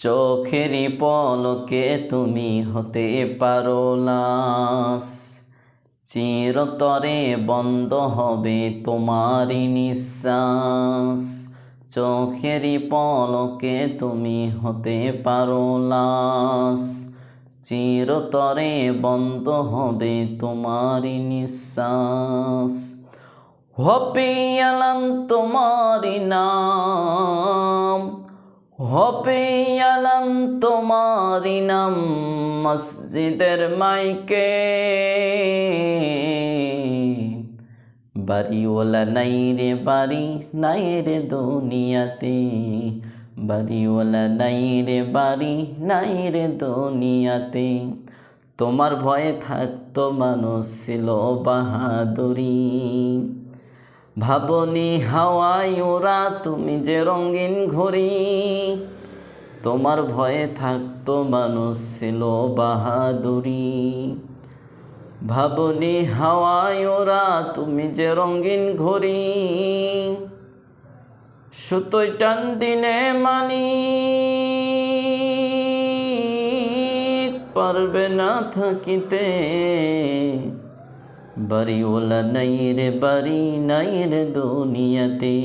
চোখেরই পলকে তুমি হতে পারো লাশ। চিরতরে বন্ধ হবে তোমারই নিঃশ্বাস। চোখেরই পলকে তুমি হতে পারো লাশ। চিরতরে বন্ধ হবে তোমারই নিঃশ্বাস। আলাম তোমারই নাম। হবে আলাম তোমারই নাম মসজিদের মাইকে। বাড়িওয়ালা নাই রে বাড়ি, নাই রে দুনিয়াতে। বাড়িওয়ালা নাই রে বাড়ি, নাই রে দুনিয়াতে। তোমার ভয়ে থাকতো মানুষ ছিল বাহাদুরি। ভাবনি হাওয়ায় ওরা তুমি যে রঙিন ঘড়ি। তোমার ভয়ে থাকতো মানুষ ছিল বাহাদুরি। ভাবনি হাওয়ায় ওরা তুমি যে রঙিন ঘড়ি। সুতোই টান দিনে মানি। পারবে না থাকিতে। বাড়িওয়ালা নাই রে বাড়ি নাই রে দুনিয়াতে।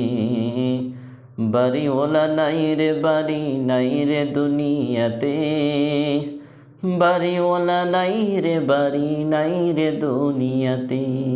বাড়িওয়ালা নাই রে বাড়ি নাই রে দুনিয়াতে। বাড়িওয়ালা নাই রে বাড়ি নাই দুনিয়াতে।